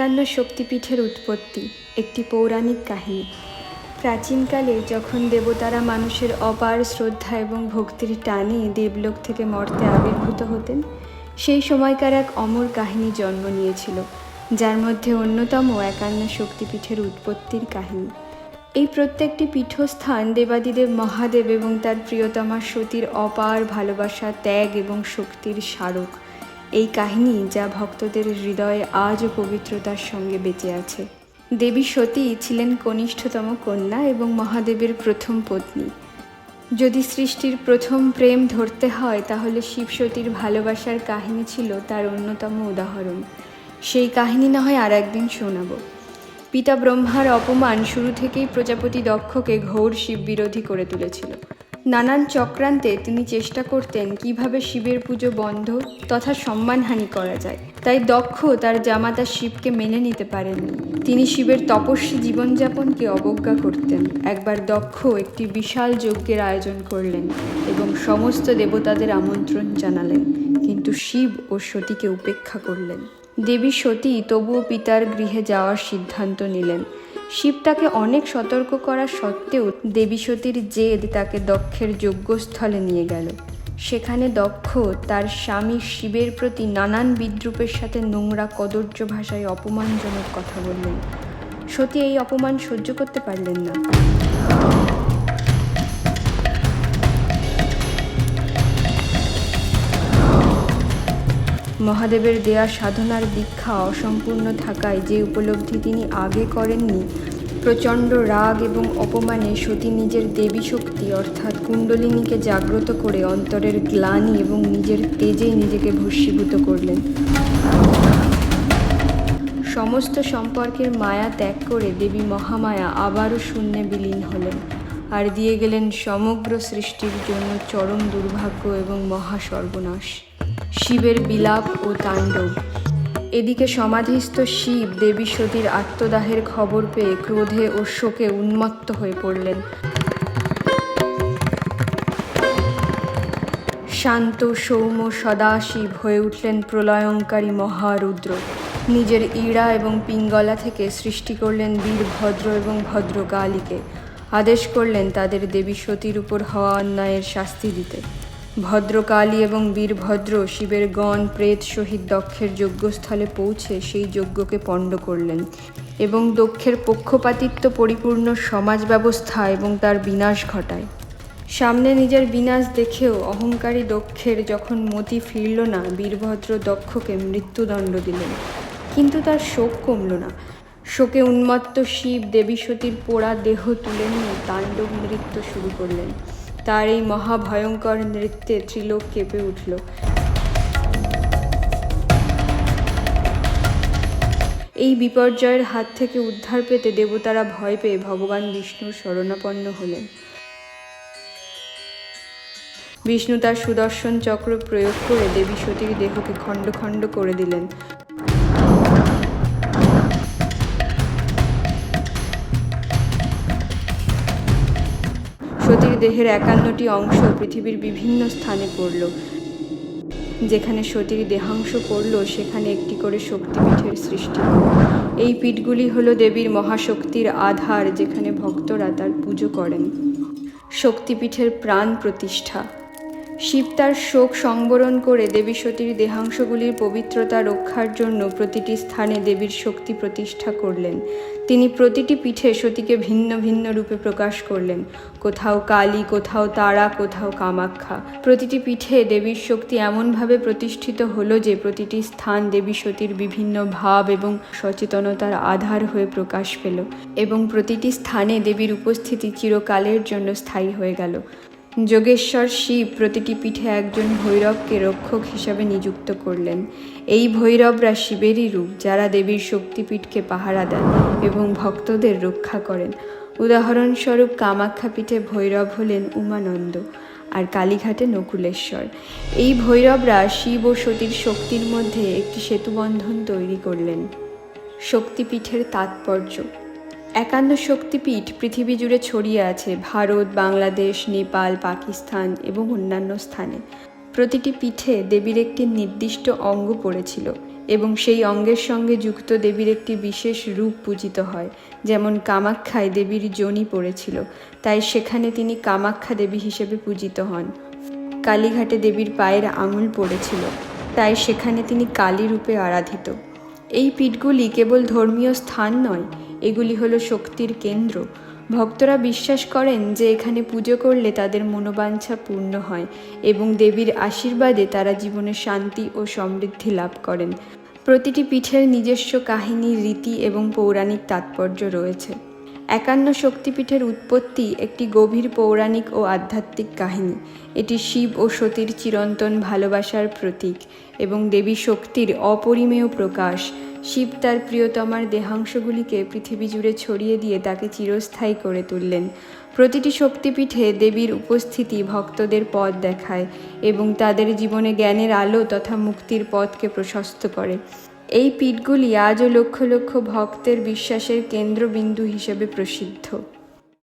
একান্ন শক্তিপীঠের উৎপত্তি, একটি পৌরাণিক কাহিনী। প্রাচীনকালে যখন দেবতারা মানুষের অপার শ্রদ্ধা এবং ভক্তির টানে দেবলোক থেকে মর্তে আবির্ভূত হতেন, সেই সময়কার এক অমর কাহিনী জন্ম নিয়েছিল, যার মধ্যে অন্যতম একান্ন শক্তিপীঠের উৎপত্তির কাহিনী। এই প্রত্যেকটি পীঠস্থান দেবাদিদেব মহাদেব এবং তার প্রিয়তমা সতীর অপার ভালোবাসা, ত্যাগ এবং শক্তির স্মারক। এই কাহিনী যা ভক্তদের হৃদয়ে আজও পবিত্রতার সঙ্গে বেঁচে আছে। দেবী সতী ছিলেন কনিষ্ঠতম কন্যা এবং মহাদেবের প্রথম পত্নী। যদি সৃষ্টির প্রথম প্রেম ধরতে হয়, তাহলে শিবসতীর ভালোবাসার কাহিনী ছিল তার অন্যতম উদাহরণ। সেই কাহিনী না হয় আর একদিন শোনাবো। পিতা ব্রহ্মার অপমান শুরু থেকেই প্রজাপতি দক্ষকে ঘোর শিব বিরোধী করে তুলেছিল। নানান চক্রান্তে তিনি চেষ্টা করতেন কীভাবে শিবের পুজো বন্ধ তথা সম্মানহানি করা যায়। তাই দক্ষ তার জামাতা শিবকে মেনে নিতে পারেননি। তিনি শিবের তপস্বী জীবনযাপনকে অবজ্ঞা করতেন। একবার দক্ষ একটি বিশাল যজ্ঞের আয়োজন করলেন এবং সমস্ত দেবতাদের আমন্ত্রণ জানালেন। কিন্তু শিব ও সতীকে উপেক্ষা করলেন। দেবী সতী তবুও পিতার গৃহে যাওয়ার সিদ্ধান্ত নিলেন। শিব তাকে অনেক সতর্ক করা সত্ত্বেও দেবী সতীর জেদ তাকে দক্ষের যজ্ঞস্থলে নিয়ে গেল। সেখানে দক্ষ তার স্বামী শিবের প্রতি নানান বিদ্রুপের সাথে নোংরা কদর্য ভাষায় অপমানজনক কথা বললেন। সতী এই অপমান সহ্য করতে পারলেন না। মহাদেবের দেয়া সাধনার দীক্ষা অসম্পূর্ণ থাকায় যে উপলব্ধি তিনি আগে করেননি, প্রচণ্ড রাগ এবং অপমানে সতী নিজের দেবী শক্তি অর্থাৎ কুণ্ডলিনীকে জাগ্রত করে অন্তরের গ্লানি এবং নিজের তেজে নিজেকে ভস্মীভূত করলেন। সমস্ত সম্পর্কের মায়া ত্যাগ করে দেবী মহামায়া আবারও শূন্যে বিলীন হলেন আর দিয়ে গেলেন সমগ্র সৃষ্টির জন্য চরম দুর্ভাগ্য এবং মহা সর্বনাশ শিবের বিলাপ ও তাণ্ডব। এদিকে সমাধিস্থ শিব দেবী সতীর আত্মদাহের খবর পেয়ে ক্রোধে ও শোকে উন্মত্ত হয়ে পড়লেন। শান্ত, সৌম্য, সদাশিব হয়ে উঠলেন প্রলয়ঙ্কারী মহারুদ্র। নিজের ইড়া এবং পিঙ্গলা থেকে সৃষ্টি করলেন বীরভদ্র এবং ভদ্রকালীকে। আদেশ করলেন তাদের দেবী সতীর উপর হওয়া অন্যায়ের শাস্তি দিতে। ভদ্রকালী এবং বীরভদ্র শিবের গণ প্রেত সহিত দক্ষের যজ্ঞস্থলে পৌঁছে সেই যজ্ঞকে পণ্ড করলেন এবং দক্ষের পক্ষপাতিত্ব পরিপূর্ণ সমাজ ব্যবস্থা এবং তার বিনাশ ঘটায়। সামনে নিজের বিনাশ দেখেও অহংকারী দক্ষের যখন মতি ফিরল না, বীরভদ্র দক্ষকে মৃত্যুদণ্ড দিলেন। কিন্তু তার শোক কমল না। শোকে উন্মত্ত শিব দেবী সতীর পোড়া দেহ তুলে নিয়ে তাণ্ডব নৃত্য শুরু করলেন। তার এই মহাভয়ঙ্কর নৃত্যে ত্রিলোক কেঁপে উঠল। এই বিপর্যয়ের হাত থেকে উদ্ধার পেতে দেবতারা ভয় পেয়ে ভগবান বিষ্ণুর শরণাপন্ন হলেন। বিষ্ণু তার সুদর্শন চক্র প্রয়োগ করে দেবী সতীর দেহকে খণ্ড খণ্ড করে দিলেন। দেহের একান্নটি অংশ পৃথিবীর বিভিন্ন স্থানে পড়ল। যেখানে সতীর দেহাংশ পড়ল, সেখানে একটি করে শক্তিপীঠের সৃষ্টি এই পীঠগুলি হল দেবীর মহাশক্তির আধার, যেখানে ভক্তরা তার পুজো করেন। শক্তিপীঠের প্রাণ প্রতিষ্ঠা। শিব তার শোক সংবরণ করে দেবী সতীর দেহাংশগুলির পবিত্রতা রক্ষার জন্য প্রতিটি স্থানে দেবীর শক্তি প্রতিষ্ঠা করলেন। তিনি প্রতিটি পিঠে সতীকে ভিন্ন ভিন্ন রূপে প্রকাশ করলেন। কোথাও কালী, কোথাও তারা, কোথাও কামাখ্যা। প্রতিটি পিঠে দেবীর শক্তি এমনভাবে প্রতিষ্ঠিত হলো যে প্রতিটি স্থান দেবী সতীর বিভিন্ন ভাব এবং সচেতনতার আধার হয়ে প্রকাশ পেল এবং প্রতিটি স্থানে দেবীর উপস্থিতি চিরকালের জন্য স্থায়ী হয়ে গেল। যোগেশ্বর শিব প্রতিটি পীঠে একজন ভৈরবকে রক্ষক হিসাবে নিযুক্ত করলেন। এই ভৈরবরা শিবেরই রূপ, যারা দেবীর শক্তিপীঠকে পাহারা দেন এবং ভক্তদের রক্ষা করেন। উদাহরণস্বরূপ কামাখ্যা পীঠে ভৈরব হলেন উমানন্দ আর কালীঘাটে নকুলেশ্বর। এই ভৈরবরা শিব ও সতীর শক্তির মধ্যে একটি সেতুবন্ধন তৈরি করলেন। শক্তিপীঠের তাৎপর্য একান্ন শক্তিপীঠ পৃথিবী জুড়ে ছড়িয়ে আছে ভারত, বাংলাদেশ, নেপাল, পাকিস্তান এবং অন্যান্য স্থানে। প্রতিটি পিঠে দেবীর একটি নির্দিষ্ট অঙ্গ পড়েছিল এবং সেই অঙ্গের সঙ্গে যুক্ত দেবীর একটি বিশেষ রূপ পূজিত হয়, যেমন কামাখ্যায় দেবীর জনি পড়েছিল, তাই সেখানে তিনি কামাখ্যা দেবী হিসেবে পূজিত হন। কালীঘাটে দেবীর পায়ের আঙুল পড়েছিল, তাই সেখানে তিনি কালী রূপে আরাধিত। এই পীঠগুলি কেবল ধর্মীয় স্থান নয় এগুলি হলো শক্তির কেন্দ্র। ভক্তরা বিশ্বাস করেন যে এখানে পুজো করলে তাদের মনোবাঞ্ছা পূর্ণ হয় এবং দেবীর আশীর্বাদে তারা জীবনে শান্তি ও সমৃদ্ধি লাভ করেন। প্রতিটি পীঠের নিজস্ব কাহিনী, রীতি এবং পৌরাণিক তাৎপর্য রয়েছে। একান্ন শক্তিপীঠের উৎপত্তি একটি গভীর পৌরাণিক ও আধ্যাত্মিক কাহিনী। এটি শিব ও সতীর চিরন্তন ভালোবাসার প্রতীক এবং দেবী শক্তির অপরিমেয় প্রকাশ। শিব তার প্রিয়তমার দেহাংশগুলিকে পৃথিবী জুড়ে ছড়িয়ে দিয়ে তাকে চিরস্থায়ী করে তুললেন। প্রতিটি শক্তিপীঠে দেবীর উপস্থিতি ভক্তদের পথ দেখায় এবং তাদের জীবনে জ্ঞানের আলো তথা মুক্তির পথকে প্রশস্ত করে। এই পীঠগুলি আজও লক্ষ লক্ষ ভক্তের বিশ্বাসের কেন্দ্রবিন্দু হিসেবে প্রসিদ্ধ।